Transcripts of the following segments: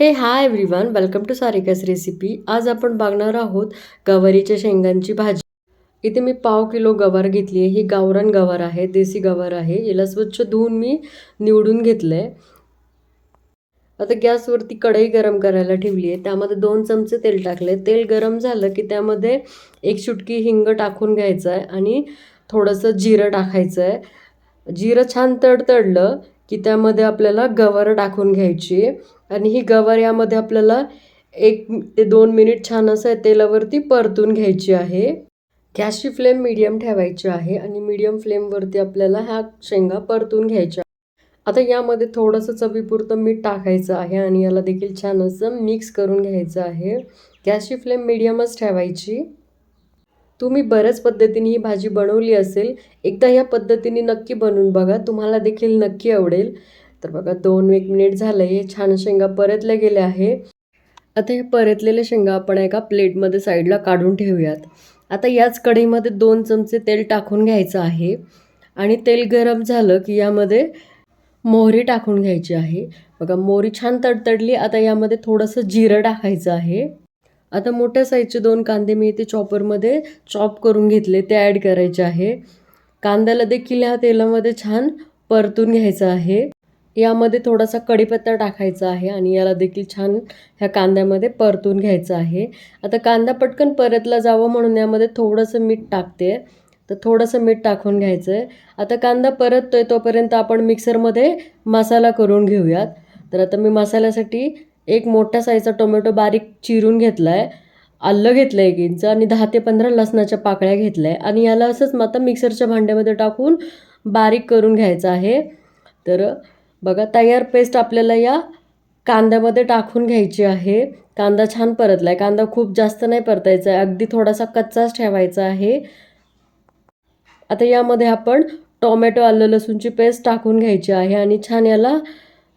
Hey hi everyone welcome to Sarika's recipe आज आपण बघणार आहोत गवारीच्या शेंगांची भाजी. इथे मी पाव किलो गवार घेतली आहे. ही गावरान गवार आहे. देसी गवार आहे. याला स्वच्छ धुवून मी निवडून घेतलं आहे आता गॅसवरती कढई गरम करायला ठेवली आहे. त्यामध्ये दोन चमचे तेल टाकले तेल गरम झालं की त्यामध्ये एक चुटकी हिंग टाकून घ्यायचं आहे आणि थोडंसं जिरं टाकायचं आहे जिरं छान तडतडलं. की त्यामध्ये आपल्याला गवार टाकून घ्यायची. आहे आणि ही गवार यामध्ये आपल्याला एक ते दोन मिनिट छान असं तेलावरती परतून घ्यायची आहे. गॅसची फ्लेम मीडियम ठेवायची आहे आणि मीडियम फ्लेमवरती आपल्याला ह्या शेंगा परतून घ्यायच्या. आता यामध्ये थोडंसं चवीपुरतं मीठ टाकायचं आहे आणि याला देखील छान असं मिक्स करून घ्यायचं आहे. गॅसची फ्लेम मीडियमच ठेवायची. तुम्ही बऱ्याच पद्धतीने ही भाजी बनवली असेल. एकदा या पद्धतीने नक्की बनवून बघा. तुम्हाला देखील नक्की आवडेल. तर बघा दोन एक मिनिट झालं हे छान शेंगा परतल्या गेल्या आहे. आता हे परतलेले शेंगा आपण एका प्लेटमध्ये साईडला काढून ठेवूयात. आता याच कढईमध्ये दोन चमचे तेल टाकून घ्यायचं आहे. आणि तेल गरम झालं की यामध्ये मोहरी टाकून घ्यायची आहे. बघा मोहरी छान तडतडली. आता यामध्ये थोडंसं जिरं टाकायचं आहे. आता मोठ्या साईजचे दोन कांदे मी इथे चॉपरमध्ये चॉप करून घेतले ते ॲड करायचे आहे. कांद्याला देखील ह्या तेलामध्ये छान परतून घ्यायचं आहे. यामध्ये थोडासा कढीपत्ता टाकायचा आहे आणि याला देखील छान ह्या कांद्यामध्ये परतून घ्यायचं आहे. आता कांदा पटकन परतला जावं म्हणून यामध्ये थोडंसं मीठ टाकते. तर थोडंसं मीठ टाकून घ्यायचं आहे आता कांदा परततोय तोपर्यंत आपण मिक्सरमध्ये मसाला करून घेऊयात. तर आता मी मसाल्यासाठी एक मोठ्या साईजचा टोमॅटो बारीक चिरून घेतला आहे आलं घेतलं आहे एक इंच आणि दहा ते पंधरा लसणाच्या पाकळ्या घेतल्या. आहे आणि याला असंच मग आता मिक्सरच्या भांड्यामध्ये टाकून बारीक करून घ्यायचं आहे. तर बघा तयार पेस्ट आपल्याला या कांद्यामध्ये टाकून घ्यायची आहे. कांदा छान परतला आहे कांदा खूप जास्त नाही परतायचा आहे. अगदी थोडासा कच्चाच ठेवायचा आहे. आता यामध्ये आपण टोमॅटो आलं लसूणची पेस्ट टाकून घ्यायची आहे आणि छान याला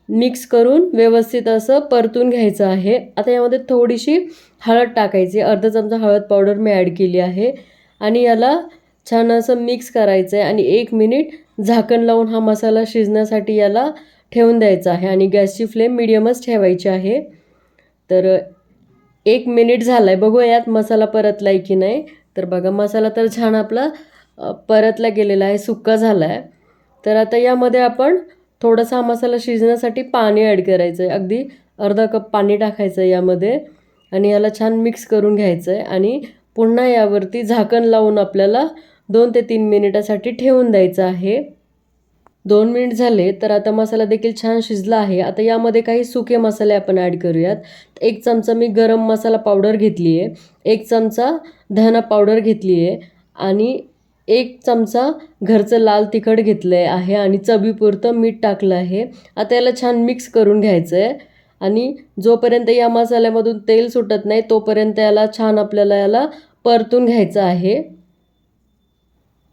मिक्स करून व्यवस्थित असं परतून घ्यायचं आहे. आता यामध्ये थोडीशी हळद टाकायची. अर्धा चमचा हळद पावडर मी ॲड केली आहे. आणि याला छान असं मिक्स करायचं आहे आणि एक मिनिट झाकण लावून हा मसाला शिजण्यासाठी याला ठेवून द्यायचा आहे आणि गॅसची फ्लेम मिडियमच ठेवायची आहे. तर एक मिनिट झाला आहे बघू यात मसाला परतला आहे की नाही. तर बघा मसाला तर छान आपला परतला गेलेला आहे. सुक्का झाला आहे तर आता यामध्ये आपण थोडासा हा मसाला शिजण्यासाठी पाणी ॲड करायचं आहे अगदी अर्धा कप पाणी टाकायचं आहे यामध्ये आणि याला छान मिक्स करून घ्यायचं आहे आणि पुन्हा यावरती झाकण लावून आपल्याला दोन ते तीन मिनिटासाठी ठेवून द्यायचं आहे. दोन मिनिट झाले तर आता मसाला देखील छान शिजला आहे. आता यामध्ये काही सुके मसाले आपण ॲड करूयात. एक चमचा मी गरम मसाला पावडर घेतली आहे एक चमचा धना पावडर घेतली आहे आणि एक चमचा घरचं लाल तिखट घेतलं आहे आणि चवीपुरतं मीठ टाकलं आहे. आता याला छान मिक्स करून घ्यायचं आहे आणि जोपर्यंत या मसाल्यामधून तेल सुटत नाही तोपर्यंत याला छान आपल्याला याला परतून घ्यायचं आहे.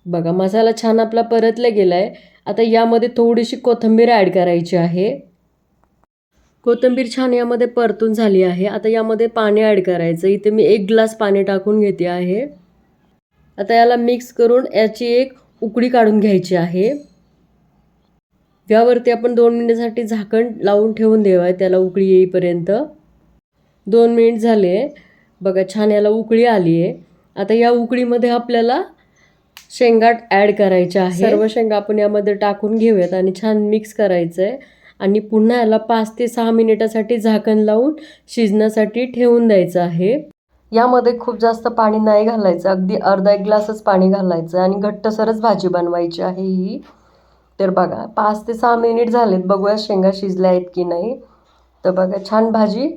बघा मसाला छान आपला परतला गेला आहे आता यामध्ये थोडीशी कोथिंबीर ॲड करायची आहे. कोथिंबीर छान यामध्ये परतून झाली आहे. आता यामध्ये पाणी ॲड करायचं. इथे मी एक ग्लास पाणी टाकून घेते आहे. आता याला मिक्स करून याची एक उकळी काढून घ्यायची आहे. यावरती आपण दोन मिनिटासाठी झाकण लावून ठेवून देवा त्याला उकळी येईपर्यंत. दोन मिनिट झाले. बघा छान याला उकळी आली आहे. आता या उकळीमध्ये आपल्याला शेंगा ॲड करायच्या आहे. सर्व शेंगा आपण यामध्ये टाकून घेऊयात आणि छान मिक्स करायचं आहे आणि पुन्हा याला पाच ते सहा मिनिटासाठी झाकण लावून शिजण्यासाठी ठेवून द्यायचं आहे. यामध्ये खूप जास्त पाणी नाही घालायचं. अगदी अर्धा एक ग्लासच पाणी घालायचं आणि घट्टसरच भाजी बनवायची आहे ही. तर बघा पाच ते सहा मिनिट झालेत. बघूया शेंगा शिजल्या आहेत की नाही. तर बघा छान भाजी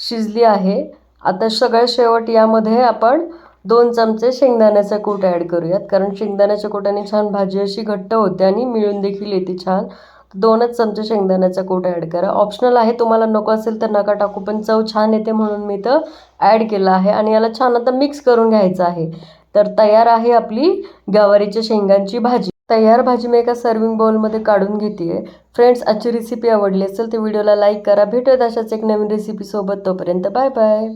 शिजली आहे. आता सगळ्या शेवट यामध्ये आपण दोन चमचे शेंगदाण्याचा कूट ॲड करूयात. कारण शेंगदाण्याच्या कुटाने छान भाजी अशी घट्ट होते आणि मिळून देखील येते छान. दोनच चमचे शेंगदाण्याचा कूट ॲड करा. ऑप्शनल आहे तुम्हाला नको असेल तर नका टाकू पण चव छान येते म्हणून मी तर ॲड केलं आहे आणि याला छान आता मिक्स करून घ्यायचं आहे. तर तयार आहे आपली गवारीच्या शेंगांची भाजी. तयार भाजी मी एका सर्विंग बाउलमध्ये काढून घेते फ्रेंड्स आजची रेसिपी आवडली असेल तर व्हिडिओला लाईक करा. भेटत अशाच एक नवीन रेसिपीसोबत तोपर्यंत बाय बाय